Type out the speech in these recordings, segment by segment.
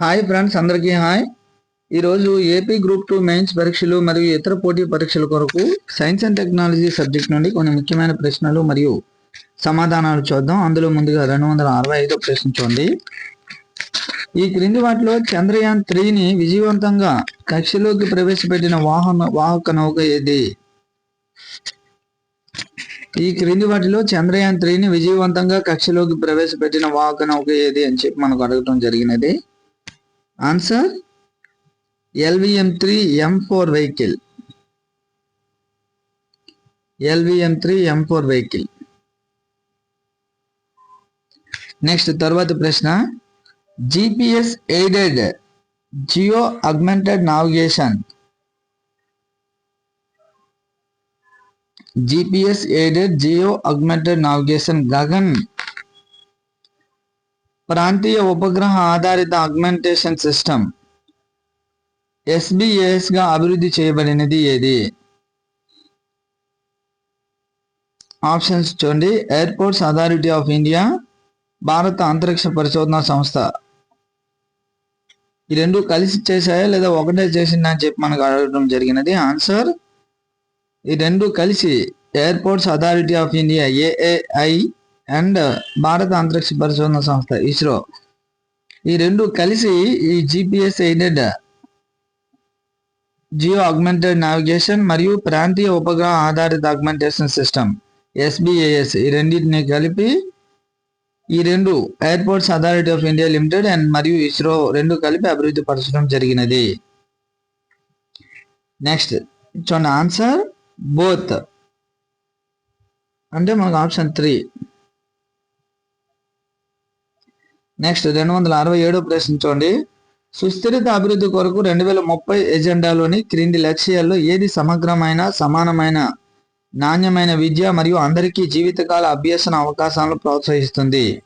Hi friends అందరికీ hi ఈరోజు AP group two mains పరీక్షలు మరియు ఇతర పోటీ పరీక్షల కొరకు సైన్స్ అండ్ టెక్నాలజీ సబ్జెక్ట్ నుండి కొన్ని ముఖ్యమైన ప్రశ్నలు మరియు సమాధానాలు చూద్దాం. అందులో ముందుగా రెండు వందల అరవై ఐదో ప్రశ్న చూడండి. ఈ క్రింది వాటిలో చంద్రయాన్ త్రీని విజయవంతంగా కక్షలోకి ప్రవేశపెట్టిన వాహన వాహక నౌక ఏది? ఈ క్రింది వాటిలో చంద్రయాన్ త్రీని విజయవంతంగా కక్షలోకి ప్రవేశపెట్టిన వాహక నౌక ఏది అని చెప్పి మనకు అడగటం జరిగినది. Answer LVM three M four vehicle LVM three M four vehicle next తర్వాత ప్రశ్న GPS aided geo augmented navigation GPS aided geo augmented navigation GAGAN ప్రాంతీయ ఉపగ్రహ ఆధారిత అగ్మెంటేషన్ సిస్టమ్ ఎస్బిఎస్గా అభివృద్ధి చేయబడినది ఏది? ఆప్షన్స్ చూడండి. ఎయిర్పోర్ట్స్ అథారిటీ ఆఫ్ ఇండియా భారత అంతరిక్ష పరిశోధన సంస్థ. ఈ రెండు కలిసి చేశాయా లేదా ఒకటే చేసిందా అని చెప్పి మనకు అడగడం జరిగినది. ఆన్సర్ ఈ రెండు కలిసి airports authority of India AAI and భారత అంతరిక్ష పరిశోధన సంస్థ ఇస్రో. ఈ రెండు కలిసి ఈ GPS aided geo augmented navigation మరియు ప్రాంతీయ ఉపగ్రహ ఆధారిత అగ్మెంటేషన్ సిస్టమ్ ఎస్బిఏఎస్ ఈ రెండింటిని కలిపి ఈ రెండు airports authority of India limited and మరియు ఇస్రో రెండు కలిపి అభివృద్ధి పరచడం జరిగినది. నెక్స్ట్ చూడండి ఆన్సర్ బోత్. అంటే మనకు ఆప్షన్ త్రీ. నెక్స్ట్ రెండు వందల అరవై ఏడో ప్రశ్న చూడండి. సుస్థిరత అభివృద్ధి కొరకు రెండు వేల ముప్పై ఎజెండాలోని క్రింది లక్ష్యాల్లో ఏది సమగ్రమైన సమానమైన నాణ్యమైన విద్య మరియు అందరికీ జీవితకాల అభ్యసన అవకాశాలను ప్రోత్సహిస్తుంది?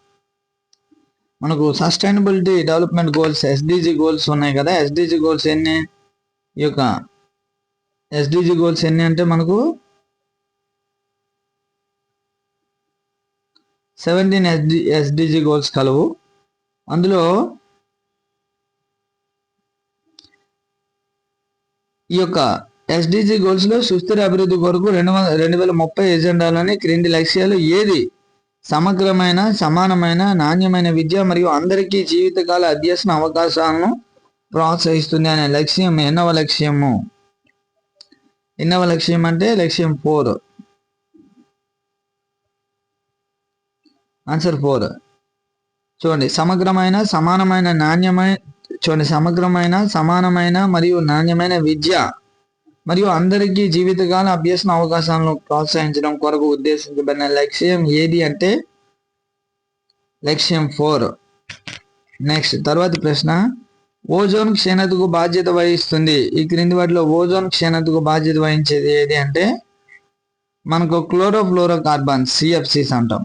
మనకు sustainability development goals SDG goals ఉన్నాయి కదా. ఎస్డిజి గోల్స్ ఎన్ని? ఈ యొక్క ఎస్డిజి గోల్స్ ఎన్ని అంటే మనకు సెవెంటీన్ ఎస్డి ఎస్డిజి గోల్స్ కలవు. అందులో ఈ యొక్క ఎస్డిజి గోల్స్లో సుస్థిర అభివృద్ధి కొరకు రెండు వందల రెండు వేల ముప్పై ఎజెండాలోని క్రింది లక్ష్యాలు ఏది? సమగ్రమైన సమానమైన నాణ్యమైన విద్య మరియు అందరికీ జీవితకాల అధ్యసన అవకాశాలను ప్రోత్సహిస్తుంది అనే లక్ష్యం ఎన్నవ లక్ష్యము? ఎన్నవ లక్ష్యం అంటే లక్ష్యం ఫోర్ ఆన్సర్ ఫోర్ చూడండి సమగ్రమైన సమానమైన నాణ్యమైన చూడండి సమగ్రమైన సమానమైన మరియు నాణ్యమైన విద్య మరియు అందరికీ జీవితకాల అభ్యసన అవకాశాలను ప్రోత్సహించడం కొరకు ఉద్దేశించబడిన లక్ష్యం ఏది అంటే లక్ష్యం ఫోర్. నెక్స్ట్ తర్వాత ప్రశ్న ఓజోన్ క్షీణతకు బాధ్యత వహిస్తుంది. ఈ క్రింది వాటిలో ఓజోన్ క్షీణతకు బాధ్యత వహించేది ఏది అంటే మనకు క్లోరోఫ్లోరో కార్బన్ సిఎఫ్సిస్ అంటాం.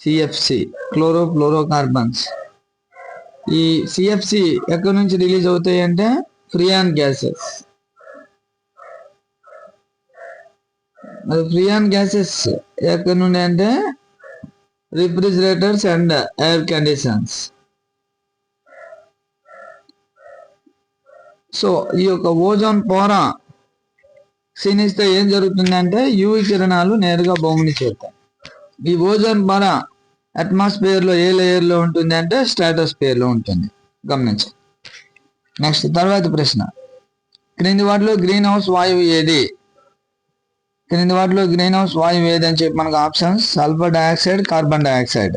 సిఎఫ్సి క్లోరోఫ్లోరోకార్బన్స్ ఈ సిఎఫ్సి ఎక్కడి నుంచి రిలీజ్ అవుతాయి అంటే ఫ్రియాన్ గ్యాసెస్ మరి ఫ్రియాన్ గ్యాసెస్ ఎక్కడి నుండి అంటే refrigerators and air conditions so ఈ యొక్క ఓజోన్ పొర క్షీణిస్తే ఏం జరుగుతుందంటే యూవి కిరణాలు నేరుగా భూమిని చేరుతాయి. ఈ ఓజోన్ పొర అట్మాస్ఫియర్లో ఏ లేయర్లో ఉంటుంది అంటే స్ట్రాటోస్ఫియర్లో ఉంటుంది. గమనించండి. నెక్స్ట్ తర్వాత ప్రశ్న. క్రింది వాటిలో గ్రీన్ హౌస్ వాయువు ఏది? క్రింది వాటిలో గ్రీన్ హౌస్ వాయువు ఏది అని చెప్పి మనకు options sulphur dioxide carbon dioxide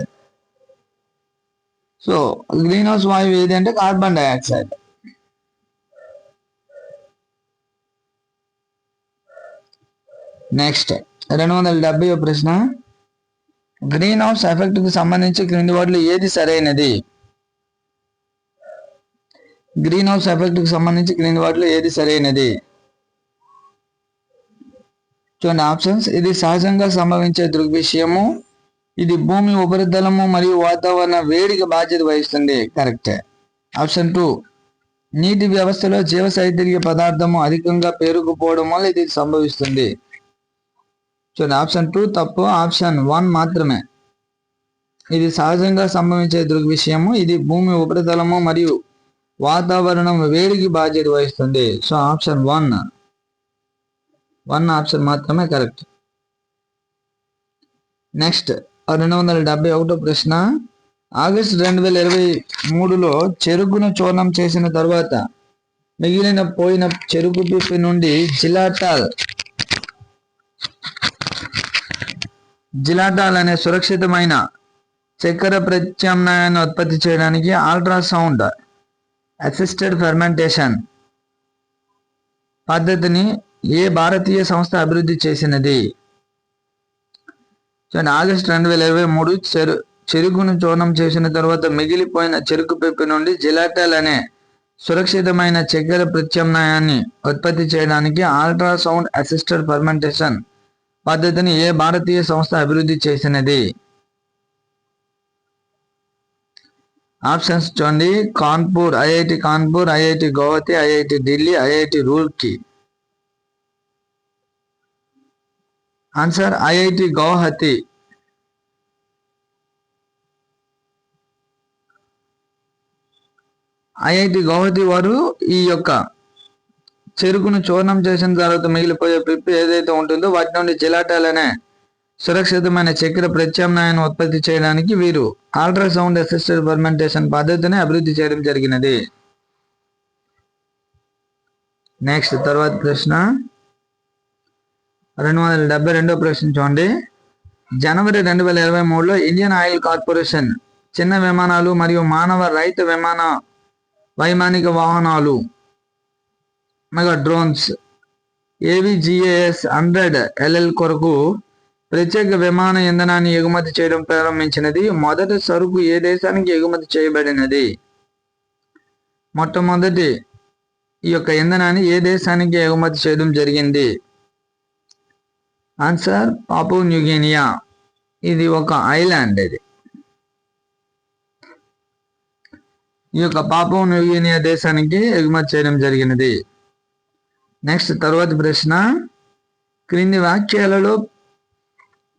so greenhouse వాయువు ఏది అంటే కార్బన్ డయాక్సైడ్ నెక్స్ట్ రెండు వందల డెబ్బై ప్రశ్న. గ్రీన్ హౌస్ ఎఫెక్ట్కు సంబంధించి క్రింది వాటిలో ఏది సరైనది? గ్రీన్ హౌస్ ఎఫెక్ట్కు సంబంధించి క్రింది వాటిలో ఏది సరైనది? చూడండి ఆప్షన్స్ ఇది సహజంగా సంభవించే దృగ్విషయము. ఇది భూమి ఉపరితలము మరియు వాతావరణ వేడికి బాధ్యత వహిస్తుంది. కరెక్టే ఆప్షన్ టూ నీటి వ్యవస్థలో జీవ సైద్రిక పదార్థము అధికంగా పేరుకుపోవడం వల్ల ఇది సంభవిస్తుంది. చూడండి ఆప్షన్ టూ తప్పు. ఆప్షన్ వన్ మాత్రమే. ఇది సహజంగా సంభవించే దృగ్విషయము ఇది భూమి ఉపరితలము మరియు వాతావరణం వేడికి బాధ్యత వహిస్తుంది. So option one one option మాత్రమే కరెక్ట్ నెక్స్ట్ రెండు వందల డెబ్బై ఒకటో ప్రశ్న. ఆగస్టు రెండు వేల ఇరవై మూడులో చెరుకును చూర్ణం చేసిన తర్వాత మిగిలిన పోయిన చెరుకు పిప్పి నుండి జిలాటాల్ జిలాటాల్ అనే సురక్షితమైన చక్కెర ప్రత్యామ్నాయాన్ని ఉత్పత్తి చేయడానికి అల్ట్రాసౌండ్ అసిస్టెడ్ ఫెర్మెంటేషన్ పద్ధతిని ఏ భారతీయ సంస్థ అభివృద్ధి చేసినది? చూడండి ఆగస్టు రెండు వేల ఇరవై మూడు చెరు చెరుకును చూర్ణం చేసిన తర్వాత మిగిలిపోయిన చెరుకు పెప్పి నుండి జిలాటల్ అనే సురక్షితమైన చక్కెర ప్రత్యామ్నాయాన్ని ఉత్పత్తి చేయడానికి అల్ట్రాసౌండ్ అసిస్టెడ్ ఫర్మెంటేషన్ పద్ధతిని ఏ భారతీయ సంస్థ అభివృద్ధి చేసినది? ఆప్షన్స్ చూడండి. Kanpur IIT Kanpur IIT Guwahati IIT Delhi IIT Roorkee. Answer IIT Guwahati. IIT Guwahati వారు ఈ యొక్క చెరుకును చూర్ణం చేసిన తర్వాత మిగిలిపోయే పిప్పి ఏదైతే ఉంటుందో వాటి నుండి జిలాటాలనే సురక్షితమైన చక్కెర ప్రత్యామ్నాయాన్ని ఉత్పత్తి చేయడానికి వీరు అల్ట్రాసౌండ్ అసిస్టెడ్ ఫర్మెంటేషన్ పద్ధతిని అభివృద్ధి చేయడం జరిగినది. నెక్స్ట్ తర్వాత ప్రశ్న. రెండు వందల డెబ్బై రెండో ప్రశ్న చూడండి. జనవరి రెండు వేల ఇరవై మూడులో ఇండియన్ ఆయిల్ కార్పొరేషన్ చిన్న విమానాలు మరియు మానవ రైతు విమాన వైమానిక వాహనాలు mega drones AVGAS hundred LL కొరకు ప్రత్యేక విమాన ఇంధనాన్ని ఎగుమతి చేయడం ప్రారంభించినది. మొదటి సరుకు ఏ దేశానికి ఎగుమతి చేయబడినది? మొట్టమొదటి ఈ యొక్క ఇంధనాన్ని ఏ దేశానికి ఎగుమతి చేయడం జరిగింది? ఆన్సర్ పాపు న్యూగినియా ఇది ఒక ఐలాండ్ ఇది. ఈ యొక్క పాపు న్యూగినియా దేశానికి ఎగుమతి చేయడం జరిగినది. నెక్స్ట్ తర్వాతి ప్రశ్న. క్రింది వాక్యాలలో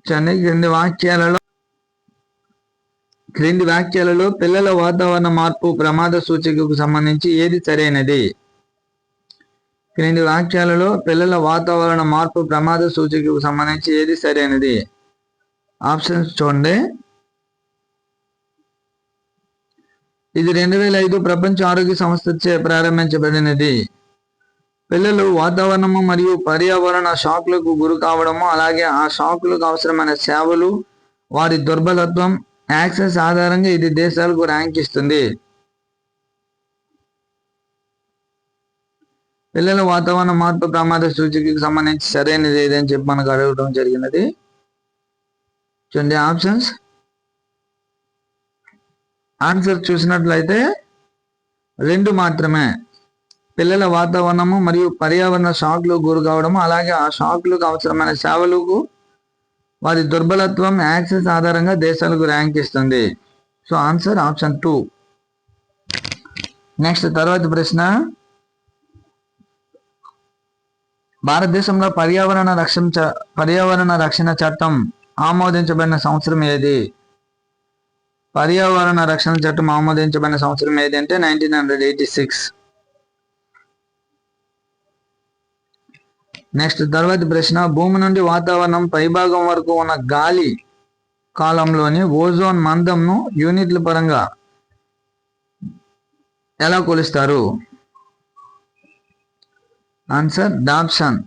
చండి క్రింది వాక్యాలలో క్రింది వాక్యాలలో పిల్లల వాతావరణ మార్పు ప్రమాద సూచికకు సంబంధించి ఏది సరైనది? క్రింది వాక్యాలలో పిల్లల వాతావరణ మార్పు ప్రమాద సూచికకు సంబంధించి ఏది సరైనది? ఆప్షన్స్ చూడండి. ఇది రెండు వేల ఐదు ప్రపంచ ఆరోగ్య సంస్థ చే ప్రారంభించబడినది. పిల్లలు వాతావరణము మరియు పర్యావరణ షాక్లకు గురి కావడము అలాగే ఆ షాక్లకు అవసరమైన సేవలు వారి దుర్బలత్వం యాక్సెస్ ఆధారంగా ఇది దేశాలకు ర్యాంక్ ఇస్తుంది. పిల్లల వాతావరణ మార్పు ప్రమాద సూచికకి సంబంధించి సరైనది ఏదని చెప్పి మనకు అడగడం జరిగినది. చూడండి ఆప్షన్స్. ఆన్సర్ చూసినట్లయితే రెండు మాత్రమే. పిల్లల వాతావరణము మరియు పర్యావరణ షాక్లు గురి కావడము అలాగే ఆ షాక్లకు అవసరమైన సేవలకు వారి దుర్బలత్వం యాక్సెస్ ఆధారంగా దేశాలకు ర్యాంక్ ఇస్తుంది. So answer option two. Next తర్వాత ప్రశ్న. భారతదేశంలో పర్యావరణ రక్షణ పర్యావరణ రక్షణ చట్టం ఆమోదించబడిన సంవత్సరం ఏది? పర్యావరణ రక్షణ చట్టం ఆమోదించబడిన సంవత్సరం ఏది అంటే nineteen hundred eighty six. Next తర్వాతి ప్రశ్న భూమి నుండి వాతావరణం పైభాగం వరకు ఉన్న గాలి కాలంలోని ఓజోన్ మందంను యూనిట్ల పరంగా ఎలా కొలుస్తారు? ఆన్సర్ డాప్సన్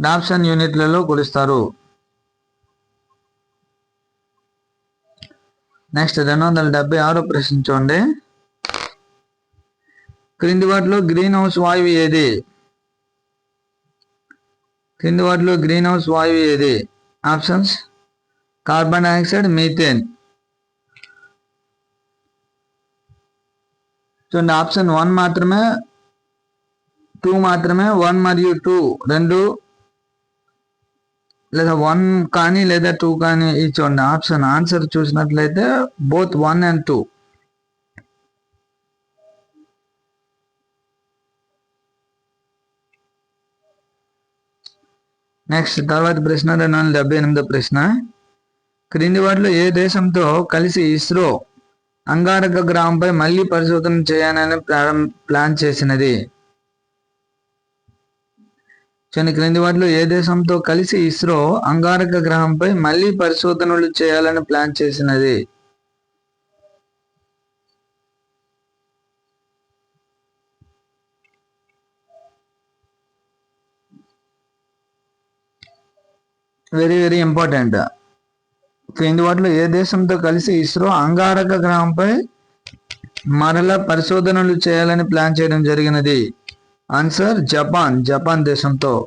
డాప్సన్ యూనిట్లలో కొలుస్తారు. నెక్స్ట్ రెండు వందల డెబ్బై ఆరో ప్రశ్న చూడండి. క్రింది వాటిలో గ్రీన్ హౌస్ వాయువు ఏది? కింది వాటిలో గ్రీన్ హౌస్ వాయువు ఏది? ఆప్షన్స్. Carbon dioxide methane. చూడండి ఆప్షన్ వన్ మాత్రమే టూ మాత్రమే వన్ మరియు టూ రెండు లేదా వన్ కానీ లేదా టూ కానీ ఇచ్చోండి ఆప్షన్ ఆన్సర్ చూసినట్లయితే both one and two. Next తర్వాత ప్రశ్న రెండు వందల డెబ్బై ఎనిమిదో ప్రశ్న. క్రింది వాటిలో ఏ దేశంతో కలిసి ఇస్రో అంగారక గ్రహంపై మళ్ళీ పరిశోధన చేయాలని ప్లాన్ చేసినది? కొన్ని క్రింది వాటిలో ఏ దేశంతో కలిసి ఇస్రో అంగారక గ్రహంపై మళ్ళీ పరిశోధనలు చేయాలని ప్లాన్ చేసినది? వెరీ వెరీ ఇంపార్టెంట్ క్రింది వాటిలో ఏ దేశంతో కలిసి ఇస్రో అంగారక గ్రహంపై మరల పరిశోధనలు చేయాలని ప్లాన్ చేయడం జరిగినది. ఆన్సర్ జపాన్ జపాన్ దేశంతో.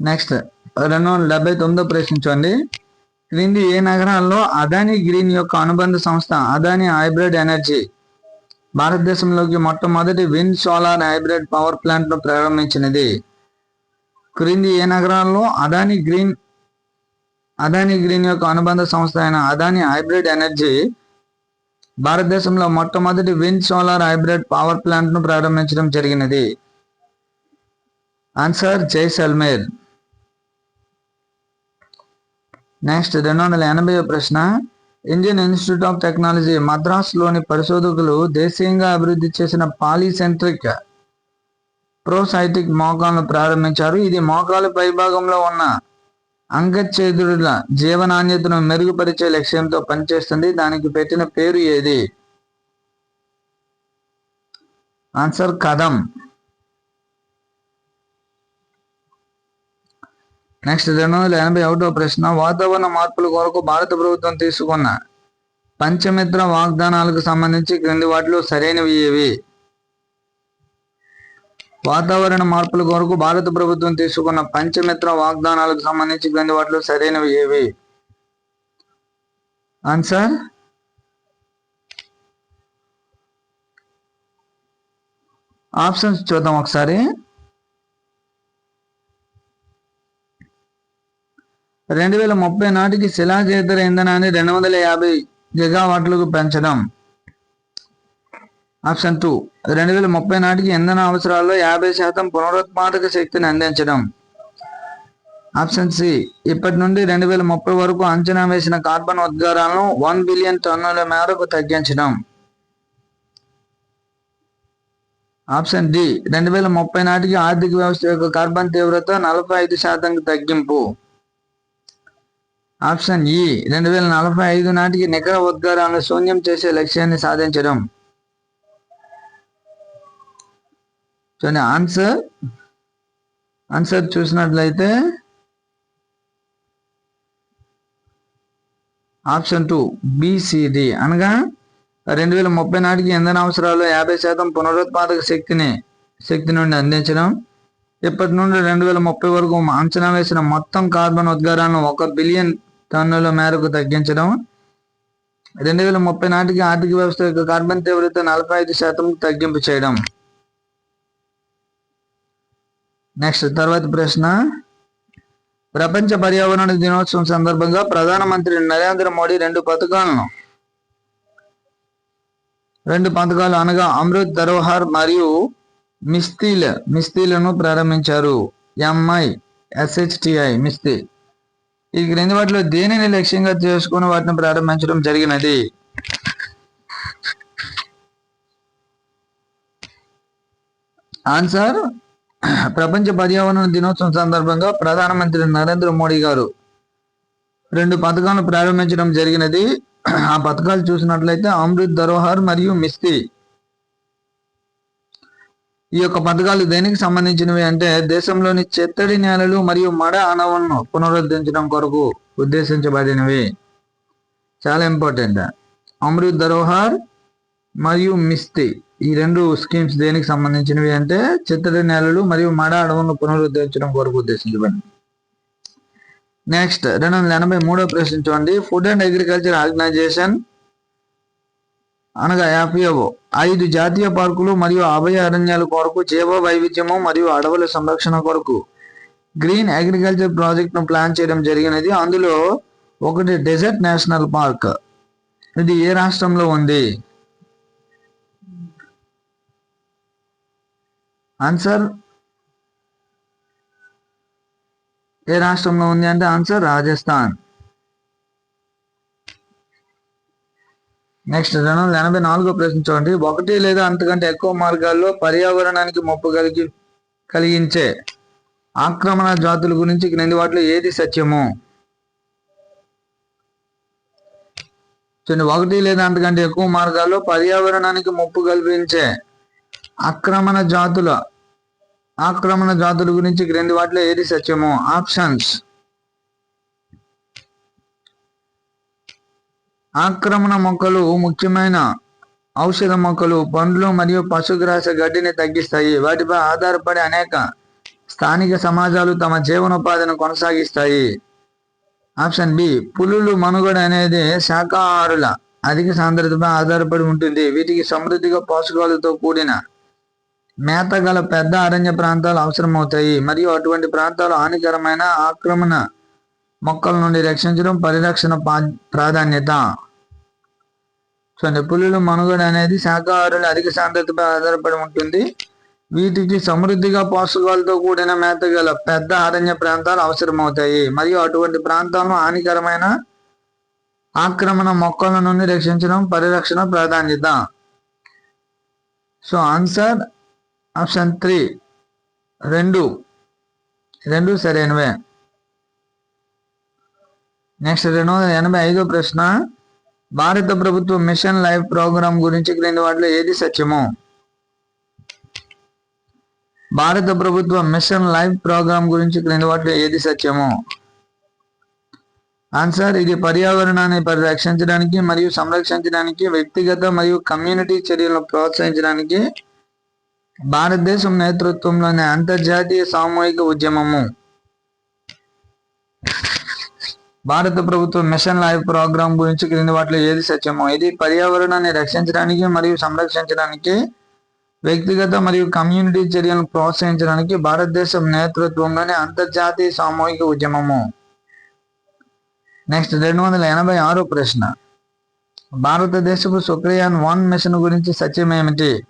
నెక్స్ట్ రెండు వందల డెబ్బై తొమ్మిదో ప్రశ్నించండి. క్రింది ఏ నగరాల్లో అదాని గ్రీన్ యొక్క అనుబంధ సంస్థ అదాని హైబ్రిడ్ ఎనర్జీ? భారతదేశంలోకి మొట్టమొదటి విండ్ సోలార్ హైబ్రిడ్ పవర్ ప్లాంట్ను ప్రారంభించినది. క్రింది ఏ నగరాల్లో అదాని గ్రీన్ అదాని గ్రీన్ యొక్క అనుబంధ సంస్థ అయిన అదాని హైబ్రిడ్ ఎనర్జీ? భారతదేశంలో మొట్టమొదటి విండ్ సోలార్ హైబ్రిడ్ పవర్ ప్లాంట్ను ప్రారంభించడం జరిగినది. ఆన్సర్ జైసల్మేర్. నెక్స్ట్ రెండు వందల ఎనభై ప్రశ్న. ఇండియన్ ఇన్స్టిట్యూట్ ఆఫ్ టెక్నాలజీ మద్రాసులోని పరిశోధకులు దేశీయంగా అభివృద్ధి చేసిన పాలీసెంట్రిక్ ప్రోసైటిక్ మోకాలను ప్రారంభించారు. ఇది మోకాలు పైభాగంలో ఉన్న అంగచ్ఛేదుల జీవనాణ్యతను మెరుగుపరిచే లక్ష్యంతో పనిచేస్తుంది. దానికి పెట్టిన పేరు ఏది? ఆన్సర్ కదం నెక్స్ట్ రెండు వందల ఎనభై ఒకటో ప్రశ్న వాతావరణ మార్పుల కొరకు భారత ప్రభుత్వం తీసుకున్న పంచమిత్ర వాగ్దానాలకు సంబంధించి క్రింది వాటిలో సరైనవి ఏవి? వాతావరణ మార్పుల కొరకు భారత ప్రభుత్వం తీసుకున్న పంచమిత్ర వాగ్దానాలకు సంబంధించి క్రింది వాటిలో సరైనవి ఏవి? ఆన్సర్ ఆప్షన్స్ చూద్దాం ఒకసారి. రెండు వేల ముప్పై నాటికి శిలాజేతర ఇంధనాన్ని రెండు వందల యాభై గిగావాట్లకు పెంచడం. ఆప్షన్ టూ రెండు వేల ముప్పై నాటికి ఇంధన అవసరాల్లో యాభై శాతం పునరుత్పాదక శక్తిని అందించడం. ఆప్షన్ సి ఇప్పటి నుండి రెండు వేల ముప్పై వరకు అంచనా వేసిన కార్బన్ ఉద్గారాలను వన్ బిలియన్ టన్నుల మేరకు తగ్గించడం. ఆప్షన్ డి రెండు వేల ముప్పై నాటికి ఆర్థిక వ్యవస్థ యొక్క కార్బన్ తీవ్రత నలభై ఐదు శాతం తగ్గింపు. ఆప్షన్ ఈ రెండు వేల నలభై ఐదు నాటికి నికర ఉద్గారాలను శూన్యం చేసే లక్ష్యాన్ని సాధించడం. చూడండి ఆన్సర్ ఆన్సర్ చూసినట్లయితే ఆప్షన్ టూ బిసిడి అనగా రెండు వేల ముప్పై నాటికి ఇంధన అవసరాలు యాభై శాతం పునరుత్పాదక శక్తిని శక్తి నుండి అందించడం. ఇప్పటి నుండి రెండు వేల ముప్పై వరకు అంచనా వేసిన మొత్తం కార్బన్ ఉద్గారాలను ఒక బిలియన్ టన్నుల మేరకు తగ్గించడం. రెండు వేల ముప్పై నాటికి ఆర్థిక వ్యవస్థ యొక్క కార్బన్ తీవ్రత నలభై ఐదు శాతం తగ్గింపు చేయడం. నెక్స్ట్ తర్వాత ప్రశ్న. ప్రపంచ పర్యావరణ దినోత్సవం సందర్భంగా ప్రధానమంత్రి నరేంద్ర మోడీ రెండు పథకాలను. రెండు పథకాలు అనగా అమృత్ ధరోహర్ మరియు మిస్తీల్ మిస్తీలను ప్రారంభించారు. ఎంఐ ఎస్హెచ్టిఐ మిస్తీ ఈ క్రింది వాటిలో దేనిని లక్ష్యంగా చేసుకుని వాటిని ప్రారంభించడం జరిగినది? ఆన్సర్ ప్రపంచ పర్యావరణ దినోత్సవం సందర్భంగా ప్రధానమంత్రి నరేంద్ర మోడీ గారు రెండు పథకాలను ప్రారంభించడం జరిగినది. ఆ పథకాలు చూసినట్లయితే అమృత్ ధరోహర్ మరియు మిస్తి ఈ యొక్క పథకాలు దేనికి సంబంధించినవి అంటే దేశంలోని చెత్తడి నేలలు మరియు మడ అణవులను పునరుద్ధరించడం కొరకు ఉద్దేశించబడినవి. చాలా ఇంపార్టెంట్ అమృత్ ధరోహర్ మరియు మిస్తి ఈ రెండు స్కీమ్స్ దేనికి సంబంధించినవి అంటే చిత్తడి నేలలు మరియు మడ అడవులను పునరుద్ధరించడం కొరకు ఉద్దేశించబడింది నెక్స్ట్ రెండు వందల ఎనభై మూడో ప్రశ్న చూడండి. ఫుడ్ అండ్ అగ్రికల్చర్ ఆర్గనైజేషన్ అనగా యాపియో ఐదు జాతీయ పార్కులు మరియు అభయారణ్యాల కొరకు జీవ వైవిధ్యము మరియు అడవుల సంరక్షణ కొరకు. గ్రీన్ అగ్రికల్చర్ ప్రాజెక్ట్ను ప్లాన్ చేయడం జరిగినది. అందులో ఒకటి డెజర్ట్ నేషనల్ పార్క్. ఇది ఏ రాష్ట్రంలో ఉంది? ఆన్సర్? ఏ రాష్ట్రంలో ఉంది అంటే ఆన్సర్ రాజస్థాన్. నెక్స్ట్ రెండు వందల ఎనభై నాలుగో ప్రశ్న చూడండి. ఒకటి లేదా అంతకంటే ఎక్కువ మార్గాల్లో పర్యావరణానికి ముప్పు కలిగి కలిగించే ఆక్రమణ జాతుల గురించి క్రింది వాటిలో ఏది సత్యము? చూడండి. ఒకటి లేదా అంతకంటే ఎక్కువ మార్గాల్లో పర్యావరణానికి ముప్పు కల్పించే ఆక్రమణ జాతుల ఆక్రమణ జాతుల గురించి క్రింది వాటిలో ఏది సత్యము? ఆప్షన్స్ ఆక్రమణ మొక్కలు ముఖ్యమైన ఔషధ మొక్కలు పండ్లు మరియు పశుగ్రాస గడ్డిని తగ్గిస్తాయి. వాటిపై ఆధారపడి అనేక స్థానిక సమాజాలు తమ జీవనోపాధిని కొనసాగిస్తాయి. ఆప్షన్ బి పులులు మనుగడ అనేది శాకాహారుల అధిక సాంద్రతపై ఆధారపడి ఉంటుంది. వీటికి సమృద్ధిగా పోషకాలతో కూడిన మేత గల పెద్ద అరణ్య ప్రాంతాలు అవసరమవుతాయి. మరియు అటువంటి ప్రాంతాలు హానికరమైన ఆక్రమణ మొక్కల నుండి రక్షించడం పరిరక్షణ ప్రాధాన్యత. చూడండి పులుల మనుగడ అనేది శాకాహారులు అధిక సాంద్రతపై ఆధారపడి ఉంటుంది. వీటికి సమృద్ధిగా పోషకాలతో కూడిన మేత గల పెద్ద అరణ్య ప్రాంతాలు అవసరమవుతాయి. మరియు అటువంటి ప్రాంతాలను హానికరమైన ఆక్రమణ మొక్కల నుండి రక్షించడం పరిరక్షణ ప్రాధాన్యత. So answer option three. రెండు. రెండు సరైనవే. నెక్స్ట్ రెండు వందల ఎనభై ఐదో ప్రశ్న. భారత ప్రభుత్వ మిషన్ లైఫ్ ప్రోగ్రాం గురించి క్రింది వాటిలో ఏది సత్యము? భారత ప్రభుత్వ మిషన్ లైఫ్ ప్రోగ్రాం గురించి క్రింది వాటిలో ఏది సత్యము? ఆన్సర్ ఇది పర్యావరణాన్ని పరిరక్షించడానికి మరియు సంరక్షించడానికి వ్యక్తిగత మరియు కమ్యూనిటీ చర్యలను ప్రోత్సహించడానికి భారతదేశం నేతృత్వంలోని అంతర్జాతీయ సామూహిక ఉద్యమము. భారత ప్రభుత్వం మిషన్ లైఫ్ ప్రోగ్రాం గురించి క్రింది వాటిలో ఏది సత్యమో? ఇది పర్యావరణాన్ని రక్షించడానికి మరియు సంరక్షించడానికి వ్యక్తిగత మరియు కమ్యూనిటీ చర్యలను ప్రోత్సహించడానికి భారతదేశం నేతృత్వంలోని అంతర్జాతీయ సామూహిక ఉద్యమము. నెక్స్ట్ రెండు వందల ఎనభై ఆరో ప్రశ్న. భారతదేశపు సుక్రయాన్ వన్ మిషన్ గురించి సత్యం ఏమిటి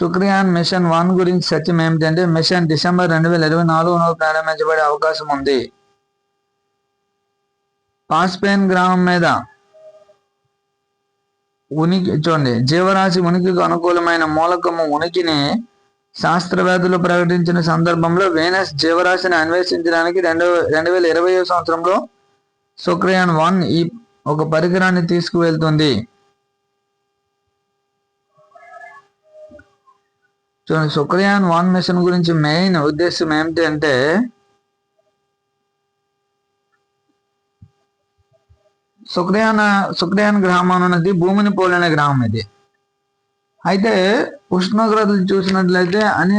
శుక్రయాన్ మిషన్ వన్ గురించి సత్యం ఏమిటంటే మిషన్ డిసెంబర్ రెండు వేల ఇరవై నాలుగులో ప్రారంభించబడే అవకాశం ఉంది. పాస్పేన్ గ్రామం మీద ఉనికి చూడండి జీవరాశి ఉనికికి అనుకూలమైన మూలకము ఉనికిని శాస్త్రవేత్తలు ప్రకటించిన సందర్భంలో వేనస్ జీవరాశిని అన్వేషించడానికి రెండు రెండు వేల ఇరవై సంవత్సరంలో శుక్రయాన్ వన్ ఈ ఒక పరికరాన్ని తీసుకువెళ్తుంది. సో శుక్రయాన్ వాన్ మిషన్ గురించి మెయిన్ ఉద్దేశం ఏమిటి అంటే శుక్రయాన శుక్రయాన్ గ్రామం అనేది భూమిని పోలిన గ్రామం ఇది. అయితే ఉష్ణోగ్రతలు చూసినట్లయితే అనే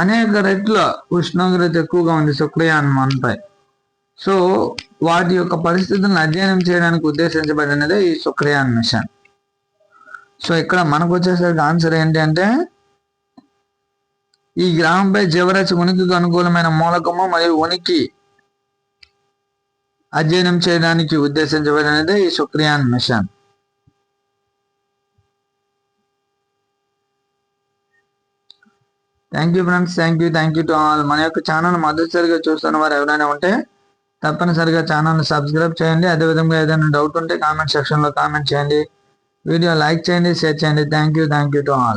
అనేక రెట్ల ఉష్ణోగ్రత ఎక్కువగా ఉంది శుక్రయాన్ వన్ పై. సో వాటి యొక్క పరిస్థితులను అధ్యయనం చేయడానికి ఉద్దేశించబడినదే ఈ శుక్రయాన్ మిషన్ సో ఇక్కడ మనకు వచ్చేసరికి ఆన్సర్ ఏంటి అంటే ఈ గ్రామంపై జీవరాశి ఉనికికి అనుకూలమైన మూలకము మరియు ఉనికి అధ్యయనం చేయడానికి ఉద్దేశించబడినది ఈ Shukrayaan mission. Thank you friends thank you thank you to all మన యొక్క ఛానల్ మొదటిసారిగా చూస్తున్న వారు ఎవరైనా ఉంటే తప్పనిసరిగా ఛానల్ని సబ్స్క్రైబ్ చేయండి. అదేవిధంగా ఏదైనా డౌట్ ఉంటే కామెంట్ సెక్షన్లో కామెంట్ చేయండి. వీడియో లైక్ చేయండి షేర్ చేయండి. Thank you thank you to all